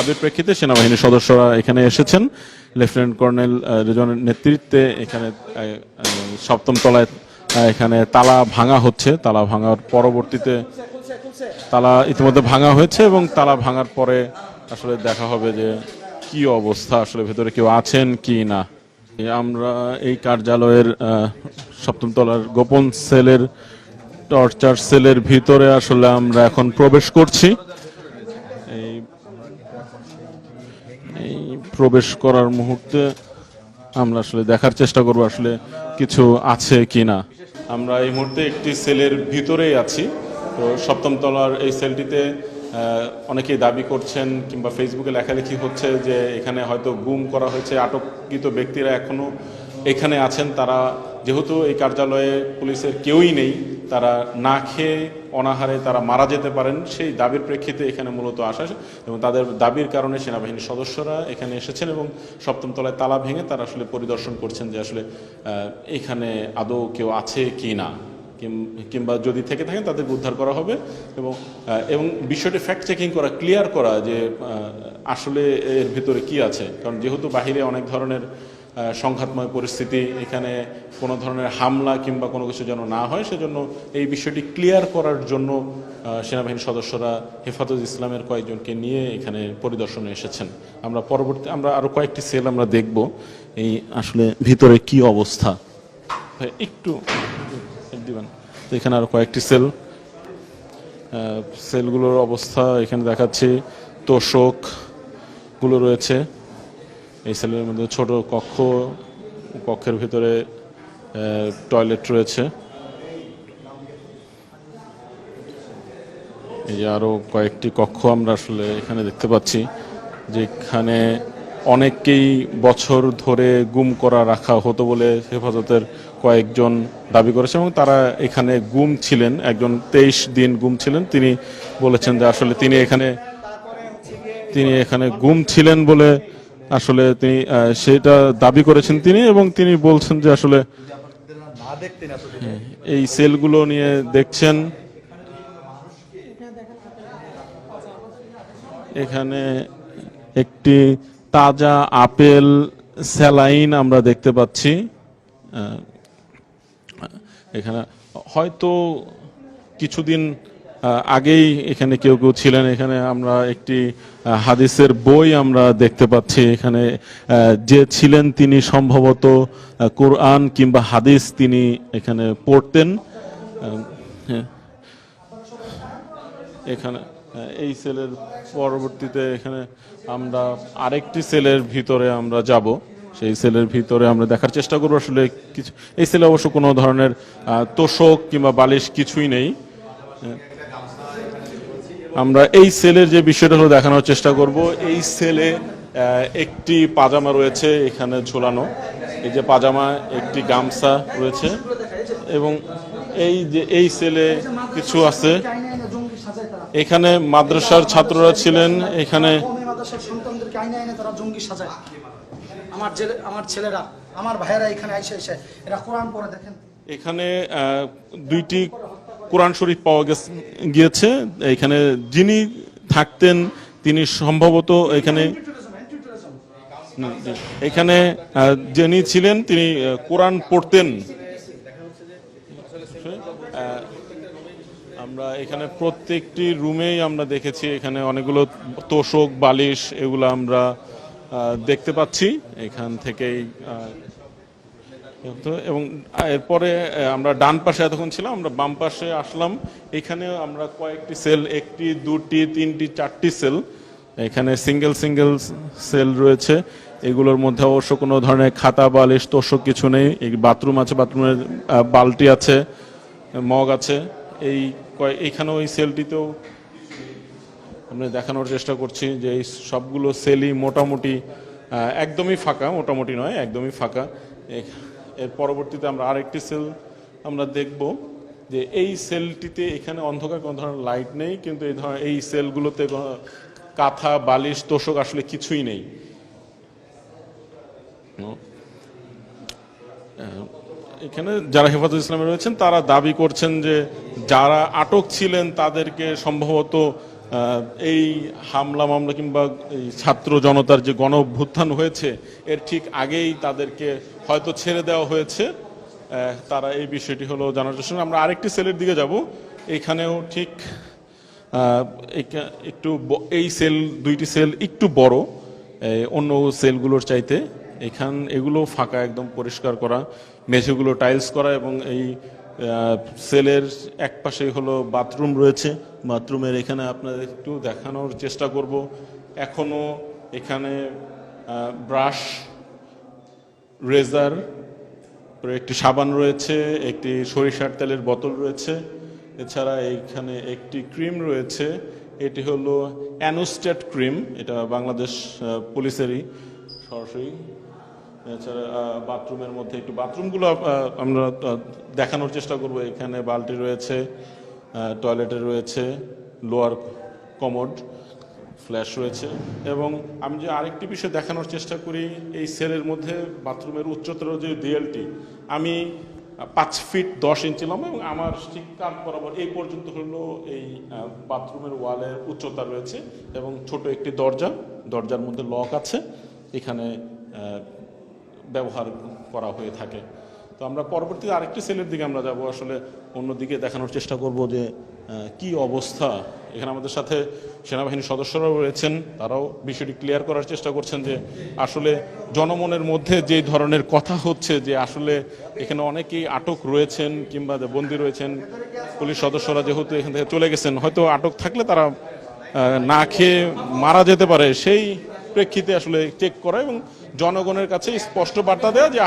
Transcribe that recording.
দাবির প্রেক্ষিতে সেনাবাহিনীর সদস্যরা এখানে এসেছেন। লেফটেন্যান্ট কর্নেল রেজনের নেতৃত্বে এখানে সপ্তম তলায় এখানে তালা ভাঙা হচ্ছে। তালা ভাঙার পরবর্তীতে তালা ইতিমধ্যে ভাঙা হয়েছে এবং তালা ভাঙার পরে আসলে দেখা হবে যে কি অবস্থা, আসলে ভেতরে কেউ আছেন কি না। আমরা এই কার্যালয়ের সপ্তম তলার গোপন সেলের, টর্চার সেলের ভিতরে আসলে আমরা এখন প্রবেশ করছি এই এই প্রবেশ করার মুহূর্তে আমরা আসলে দেখার চেষ্টা করব আসলে কিছু আছে কি না আমরা এই মুহূর্তে একটি সেলের ভিতরেই আছি। তো সপ্তম তলার এই সেলটিতে অনেকেই দাবি করছেন কিংবা ফেসবুকে লেখালেখি হচ্ছে যে এখানে হয়তো গুম করা হয়েছে আটককৃত ব্যক্তিরা এখনও এখানে আছেন। তারা যেহেতু এই কার্যালয়ে পুলিশের কেউই নেই তারা না খেয়ে অনাহারে তারা মারা যেতে পারেন, সেই দাবির প্রেক্ষিতে এখানে মূলত আসা এবং তাদের দাবির কারণে সেনাবাহিনীর সদস্যরা এখানে এসেছেন এবং সপ্তম তলায় তালা ভেঙে তারা আসলে পরিদর্শন করছেন যে আসলে এখানে আদৌ কেউ আছে কি না। কিংবা যদি থেকে থাকেন তাদেরকে উদ্ধার করা হবে। এবং এবং বিষয়টি ফ্যাক্ট চেকিং করা ক্লিয়ার করা যে আসলে এর ভিতরে কি আছে। কারণ যেহেতু বাহিরে অনেক ধরনের সংঘাতময় পরিস্থিতি, এখানে কোনো ধরনের হামলা কিংবা কোনো কিছু যেন না হয়, সেজন্য এই বিষয়টি ক্লিয়ার করার জন্য সেনাবাহিনীর সদস্যরা হেফাজত ইসলামের কয়েকজনকে নিয়ে এখানে পরিদর্শনে এসেছেন। আমরা পরবর্তী, আমরা আরও কয়েকটি সেল আমরা দেখব, এই আসলে ভিতরে কি অবস্থা। একটু এক দিবেন। তো এখানে আরও কয়েকটি সেল সেলগুলোর অবস্থা এখানে দেখাচ্ছি। তোষকগুলো রয়েছে। এই সেলের মধ্যে ছোট কক্ষ, কক্ষের ভিতরে টয়লেট রয়েছে। এই যে আরও কয়েকটি কক্ষ আমরা আসলে এখানে দেখতে পাচ্ছি, যেখানে অনেককেই বছর ধরে গুম করা রাখা হতো বলে হেফাজতের কয়েকজন দাবি করেছে এবং তারা এখানে গুম ছিলেন। একজন তেইশ দিন গুম ছিলেন। তিনি বলেছেন যে আসলে তিনি এখানে তিনি এখানে গুম ছিলেন বলে আসলে তিনি সেটা দাবি করেছেন তিনি এবং তিনি বলছেন যে আসলে এই সেলগুলো নিয়ে দেখছেন। এখানে একটি তাজা আপেল স্যালাইন আমরা দেখতে পাচ্ছি। এখানে হয়তো কিছুদিন আগেই এখানে কেউ কেউ ছিলেন, এখানে আমরা একটি হাদিসের বই আমরা দেখতে পাচ্ছি, এখানে যে ছিলেন তিনি সম্ভবত কোরআন কিংবা হাদিস তিনি এখানে পড়তেন। হ্যাঁ। এখানে এই সেলের পরবর্তীতে এখানে আমরা আরেকটি সেলের ভিতরে আমরা যাব। সেই সেলের ভিতরে আমরা দেখার চেষ্টা করব, আসলে কিছু, এই সেলে অবশ্য কোনো ধরনের তোষক কিংবা বালিশ কিছুই নেই। আমরা এই সেলের যে বিষয়টা হলো দেখানোর চেষ্টা করব এই সেলে একটি পাজামা রয়েছে এখানে ঝোলানো। এই যে পাজামা একটি গামছা রয়েছে এবং এই যে এই সেলে কিছু আছে। এখানে মাদ্রাসার ছাত্ররা ছিলেন এখানে আমার আমার ছেলেরা আমার ভাইয়েরা এখানে এসে এসে এরা কোরআন পড়ে দেখেন। এখানে দুইটি কোরআন শরীফ পাওয়া গেছে, গিয়েছে। এখানে যিনি থাকতেন, তিনি সম্ভবত এখানে এখানে যিনি ছিলেন, তিনি কোরআন পড়তেন। আমরা এখানে প্রত্যেকটি রুমেই আমরা দেখেছি, এখানে অনেকগুলো তোষক, বালিশ, এগুলো আমরা দেখতে পাচ্ছি। এখান থেকেই এবং এরপরে আমরা ডান পাশে এতক্ষণ ছিলাম, আমরা বাম পাশে আসলাম। এখানে আমরা কয়েকটি সেল, একটি, দুটি, তিনটি, চারটি সেল। এখানে সিঙ্গেল সিঙ্গেল সেল রয়েছে। এগুলোর মধ্যে অবশ্য কোনো ধরনের খাতা বালিশ তোষক কিছু নেই। এই বাথরুম আছে, বাথরুমের বালতি আছে, মগ আছে। এই এইখানেও এই সেলটিতেও আমরা দেখানোর চেষ্টা করছি যে এই সবগুলো সেলই মোটামুটি একদমই ফাঁকা, মোটামুটি নয়, একদমই ফাঁকা। এর পরবর্তীতে আমরা আরেকটি সেল আমরা দেখব যে এই সেলটিতে এখানে অন্ধকার কোনো ধরনের লাইট নেই, কিন্তু এই ধরনের, এই সেলগুলোতে কাঁথা, বালিশ, তোষক আসলে কিছুই নেই। এখানে যারা হেফাজত ইসলামে রয়েছেন, তারা দাবি করছেন যে যারা আটক ছিলেন, তাদেরকে সম্ভবত এই হামলা মামলা কিংবা এই ছাত্র জনতার যে গণ অভ্যুত্থান হয়েছে, এর ঠিক আগেই তাদেরকে হয়তো ছেড়ে দেওয়া হয়েছে। তারা এই বিষয়টি হলো জানার জন্য। আমরা আরেকটি সেলের দিকে যাব। এখানেও ঠিক একটু এই সেল, দুইটি সেল একটু বড়। অন্য সেলগুলোর চাইতে। এখান, এগুলো ফাঁকা একদম পরিষ্কার করা, মেঝেগুলো টাইলস করা এবং এই সেলের এক পাশে হলো বাথরুম রয়েছে। বাথরুমের এখানে আপনাদের একটু দেখানোর চেষ্টা করব। এখনও এখানে ব্রাশ, রেজার একটি সাবান রয়েছে, একটি সরিষার তেলের বোতল রয়েছে। এছাড়া এইখানে একটি ক্রিম রয়েছে, এটি হলো অ্যানোস্টেট ক্রিম, এটা বাংলাদেশ পুলিশেরই সরাসরি। বাথরুমের মধ্যে একটু বাথরুমগুলো আমরা দেখানোর চেষ্টা করব। এখানে বালতি রয়েছে টয়লেটে রয়েছে, লোয়ার কমোড, ফ্ল্যাশ রয়েছে এবং আমি যে আরেকটি বিষয় দেখানোর চেষ্টা করি, এই সেলের মধ্যে বাথরুমের উচ্চতর যে দেয়ালটি আমি পাঁচ ফিট দশ ইঞ্চি লম্বা এবং আমার ঠিক কাপ বরাবর এই পর্যন্ত হলো এই বাথরুমের ওয়ালের উচ্চতা রয়েছে এবং ছোট একটি দরজা, দরজার মধ্যে লক আছে। এখানে ব্যবহার করা হয়ে থাকে। তো আমরা পরবর্তীতে আরেকটি সেলের দিকে আমরা যাব। আসলে অন্যদিকে দেখানোর চেষ্টা করব যে কি অবস্থা। এখানে আমাদের সাথে সেনাবাহিনীর সদস্যরাও রয়েছেন। তারাও বিষয়টি ক্লিয়ার করার চেষ্টা করছেন যে, আসলে জনমনের মধ্যে যে ধরনের কথা হচ্ছে যে, আসলে এখানে অনেকেই আটক রয়েছেন কিংবা বন্দী রয়েছেন, পুলিশ সদস্যরা যেহেতু এখান থেকে চলে গেছেন, হয়তো আটক থাকলে তারা না খেয়ে মারা যেতে পারে। সেই প্রেক্ষিতে আসলে চেক করা এবং জনগণের কাছে স্পষ্ট বার্তা দেওয়া যে